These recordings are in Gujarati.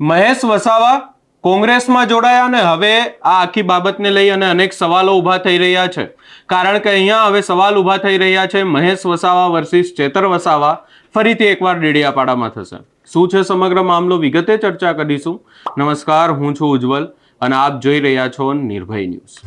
મહેશ વસાવા કોંગ્રેસમાં જોડાયા અને હવે આ આખી બાબતને લઈ અને અનેક સવાલો ઊભા થઈ રહ્યા છે. કારણ કે અહીંયા હવે સવાલ ઊભા થઈ રહ્યા છે મહેશ વસાવા વર્સિસ ચેતર વસાવા. ફરીથી એકવાર ડેડિયાપાડામાં થશે. શું છે સમગ્ર મામલો? વિગતે ચર્ચા કરીશું. નમસ્કાર, હું છું ઉજ્જવલ અને આપ જોઈ રહ્યા છો નિર્ભય ન્યૂઝ.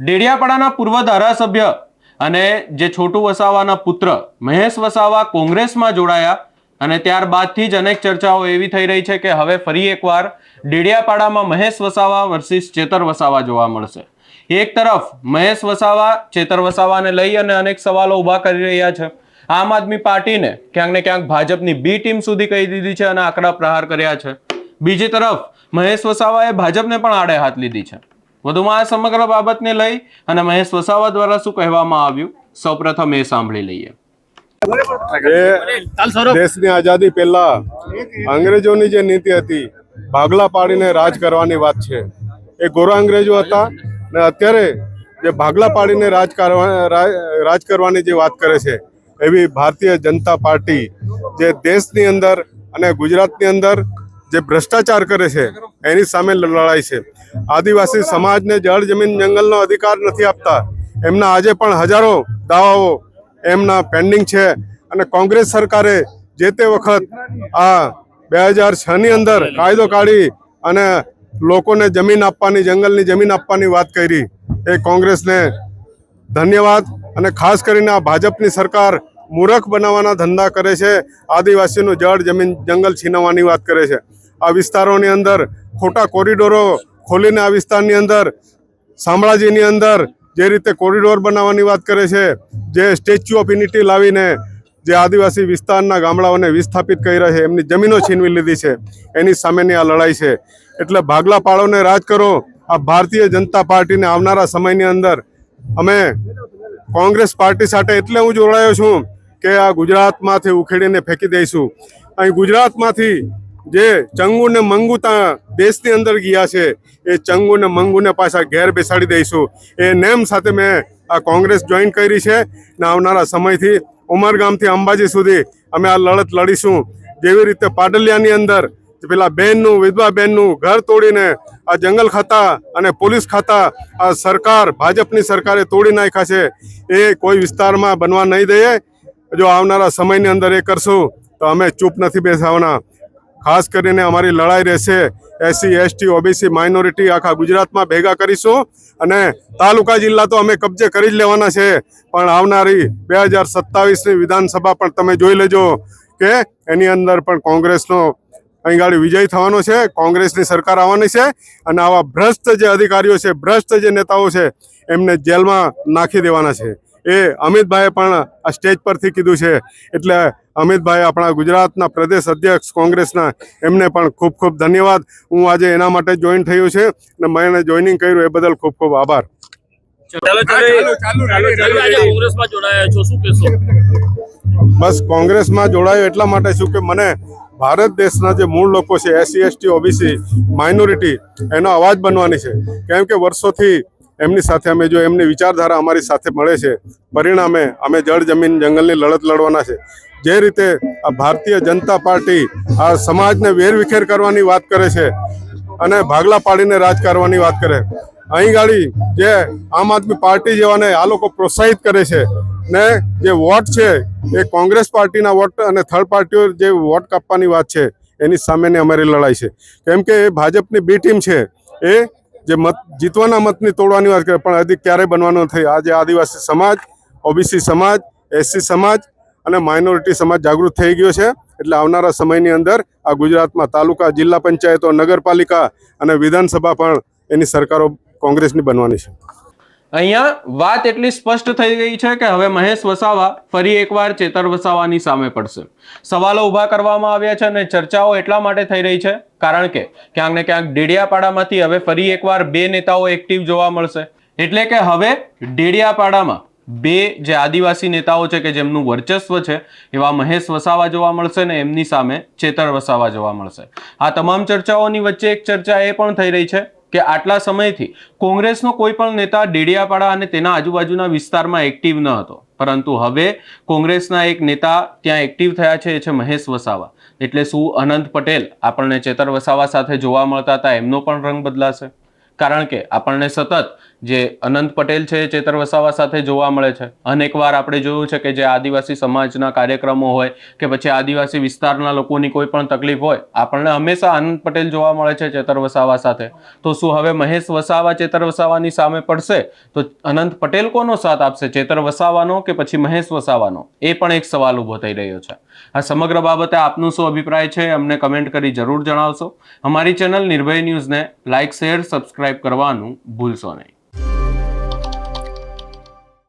ડેડિયાપાડાના પૂર્વ ધારાસભ્ય અને જે છોટુ વસાવાના પુત્ર મહેશ વસાવા કોંગ્રેસમાં જોડાયા અને ત્યારબાદથી જ અનેક ચર્ચાઓ એવી થઈ રહી છે કે હવે ફરી એકવાર ડેડિયાપાડામાં મહેશ વસાવા વર્સિસ ચેતર વસાવા જોવા મળશે. એક તરફ મહેશ વસાવા, ચેતર વસાવાને લઈ અને અનેક સવાલો ઊભા કરી રહ્યા છે. આમ આદમી પાર્ટીને ક્યાંક ને ક્યાંક ભાજપની બી ટીમ સુધી કહી દીધી છે અને આકરા પ્રહાર કર્યા છે. બીજી તરફ મહેશ વસાવાએ ભાજપને પણ આડે હાથ લીધી છે. વધુમાં આ સમગ્ર બાબતને લઈ અને મહેશ વસાવા દ્વારા શું કહેવામાં આવ્યું? સૌપ્રથમ એ સાંભળી લઈએ. એ દેશની આઝાદી પહેલા અંગ્રેજોની જે નીતિ હતી ભાગલા પાડીને રાજ કરવાની વાત છે. એ ગોરા અંગ્રેજો હતા ને અત્યારે જે ભાગલા પાડીને રાજ કરવા રાજ કરવાની જે વાત કરે છે એવી ભારતીય જનતા પાર્ટી જે દેશની અંદર અને ગુજરાતની અંદર જે ભ્રષ્ટાચાર કરે છે એની સામે લડાઈ છે. આદિવાસી સમાજને જળ જમીન જંગલનો અધિકાર નથી આપતા. એમના આજે પણ હજારો દાવાઓ એમના પેન્ડિંગ છે. અને કોંગ્રેસ સરકારે જે તે વખત આ બે હજાર છની અંદર કાયદો કાઢી અને લોકોને જમીન આપવાની, જંગલની જમીન આપવાની વાત કરી. એ કોંગ્રેસને ધન્યવાદ. અને ખાસ કરીને આ ભાજપની સરકાર મૂરખ બનાવવાના ધંધા કરે છે. આદિવાસીનું જળ જમીન જંગલ છીનવવાની વાત કરે છે. આ વિસ્તારોની અંદર ખોટા કોરિડોરો ખોલીને આ વિસ્તારની અંદર, શામળાજીની અંદર જે રીતે કોરિડોર બનાવવાની વાત કરે છે, જે સ્ટેચ્યુ ઓફ યુનિટી લાવીને જે આદિવાસી વિસ્તારના ગામડાઓને વિસ્થાપિત કર્યા છે, એમની જમીનો છીનવી લીધી છે, એની સામેની આ લડાઈ છે. એટલે ભાગલા પાડોને રાજ કરો, આ ભારતીય જનતા પાર્ટીને આવનારા સમયની અંદર અમે કોંગ્રેસ પાર્ટી સાથે એટલે હું જોડાયો છું કે આ ગુજરાતમાંથી ઉખેડીને ફેંકી દઈશું. અહીં ગુજરાતમાંથી જે ચંગુ ને મંગુ ત્યાં દેશની અંદર ગયા છે, એ ચંગુ ને મંગુને પાછા ઘેર બેસાડી દઈશું. એ નેમ સાથે મેં આ કોંગ્રેસ જોઈન કરી છે ને આવનારા સમયથી ઉમરગામથી અંબાજી સુધી અમે આ લડત લડીશું. જેવી રીતે પાટલિયાની અંદર પેલા બહેનનું વિધવા બહેનનું ઘર તોડીને આ જંગલ ખાતા અને પોલીસ ખાતા આ સરકાર, ભાજપની સરકારે તોડી નાખ્યા છે, એ કોઈ વિસ્તારમાં બનવા નહીં દઈએ. જો આવનારા સમયની અંદર એ કરશું, તો અમે ચૂપ નથી બેસવાના. ખાસ કરીને અમારી લડાઈ રહેશે. એસસી, એસટી, ઓબીસી, માઇનોરિટી આખા ગુજરાતમાં ભેગા કરીશું અને તાલુકા જિલ્લા તો અમે કબજે કરી જ લેવાના છે. પણ આવનારી બે હજાર સત્તાવીસની વિધાનસભા પણ તમે જોઈ લેજો કે એની અંદર પણ કોંગ્રેસનો અહીંગાડે વિજય થવાનો છે. કોંગ્રેસની સરકાર આવવાની છે અને આવા ભ્રષ્ટ જે અધિકારીઓ છે, ભ્રષ્ટ જે નેતાઓ છે, એમને જેલમાં નાખી દેવાના છે. એ અમિતભાઈએ પણ આ સ્ટેજ પરથી કીધું છે. એટલે અમિતભાઈ આપણા ગુજરાતના પ્રદેશ અધ્યક્ષ કોંગ્રેસના એમને પણ ખૂબ ખૂબ ધન્યવાદ. હું આજે એના માટે જોઈન થયું છે અને મેં જોઈનિંગ કર્યું એ બદલ ખૂબ ખૂબ આભાર. ચાલો ચાલો ચાલો ચાલો આજે કોંગ્રેસમાં જોડાયા છો શું કહેશો? બસ કોંગ્રેસમાં જોડાયો એટલા માટે છું કે મને ભારત દેશના જે મૂળ લોકો છે એસસી એસટી ઓબીસી માઇનોરિટી એનો અવાજ બનવાની છે. કેમ કે વર્ષોથી એમની સાથે અમે જો એમની વિચારધારા અમારી સાથે મળે છે. પરિણામે અમે જળ જમીન જંગલની લડત લડવાના છે. જે રીતે આ ભારતીય જનતા પાર્ટી આ સમાજને વેરવિખેર કરવાની વાત કરે છે અને ભાગલા પાડીને રાજ કરવાની વાત કરે. અહીં ગાડી જે આમ આદમી પાર્ટી જેવાને આ લોકો પ્રોત્સાહિત કરે છે ને જે વોટ છે એ કોંગ્રેસ પાર્ટીના વોટ અને થર્ડ પાર્ટીઓ જે વોટ કાપવાની વાત છે એની સામેની અમારી લડાઈ છે. કેમ કે એ ભાજપની બી ટીમ છે એ જે મત જીતવાના મતની તોડવાની વાત કરે, પણ હજી ક્યારેય બનવાનું નથી આજે આદિવાસી સમાજ, ઓબીસી સમાજ, એસસી સમાજ અને માઇનોરિટી સમાજ જાગૃત થઈ ગયો છે. એટલે આવનારા સમયની અંદર આ ગુજરાતમાં તાલુકા, જિલ્લા પંચાયતો, નગરપાલિકા અને વિધાનસભા પણ એની સરકારો કોંગ્રેસની બનવાની છે. અહીંયા વાત એટલી સ્પષ્ટ થઈ ગઈ છે કે હવે મહેશ વસાવા ફરી એકવાર ચેતર વસાવાની સામે પડશે. સવાલો ઊભા કરવામાં આવ્યા છે અને ચર્ચાઓ એટલા માટે થઈ રહી છે, કારણ કે ક્યાંક ને ક્યાંક ડેડિયાપાડામાંથી હવે ફરી એકવાર બે નેતાઓ એક્ટિવ જોવા મળશે. એટલે કે હવે ડેડિયાપાડામાં બે જે આદિવાસી નેતાઓ છે કે જેમનું વર્ચસ્વ છે, એવા મહેશ વસાવા જોવા મળશે ને એમની સામે ચેતર વસાવા જોવા મળશે. આ તમામ ચર્ચાઓની વચ્ચે એક ચર્ચા એ પણ થઈ રહી છે કે આટલા સમયથી કોંગ્રેસનો કોઈ પણ નેતા ડેડિયાપાડા અને તેના આજુબાજુના વિસ્તારમાં એક્ટિવ ન હતો. પરંતુ હવે કોંગ્રેસના એક નેતા ત્યાં એક્ટિવ થયા છે, એ છે મહેશ વસાવા. એટલે શું અનંત પટેલ આપણને ચેતર વસાવા સાથે જોવા મળતા હતા, એમનો પણ રંગ બદલાશે. કારણ કે આપણને સતત જે અનંત પટેલ છે, ચેતર વસાવા સાથે જોવા મળે છે. અનેકવાર આપણે જોયું છે કે જે આદિવાસી સમાજના કાર્યક્રમો હોય કે પછી આદિવાસી વિસ્તારના લોકોની કોઈ પણ તકલીફ હોય, આપણને હંમેશા અનંત પટેલ જોવા મળે છે ચેતર વસાવા સાથે. તો શું હવે મહેશ વસાવા ચેતર વસાવાની સામે પડશે? તો અનંત પટેલ કોનો સાથ આપશે? ચેતર વસાવાનો કે પછી મહેશ વસાવાનો? એ પણ એક સવાલ ઊભો થઈ રહ્યો છે. આ સમગ્ર બાબતે આપનું શું અભિપ્રાય છે, અમને કમેન્ટ કરી જરૂર જણાવશો. અમારી ચેનલ નિર્ભય ન્યૂઝને લાઇક શેર, સબસ્ક્રાઇબ કરવાનું ભૂલશો નહીં.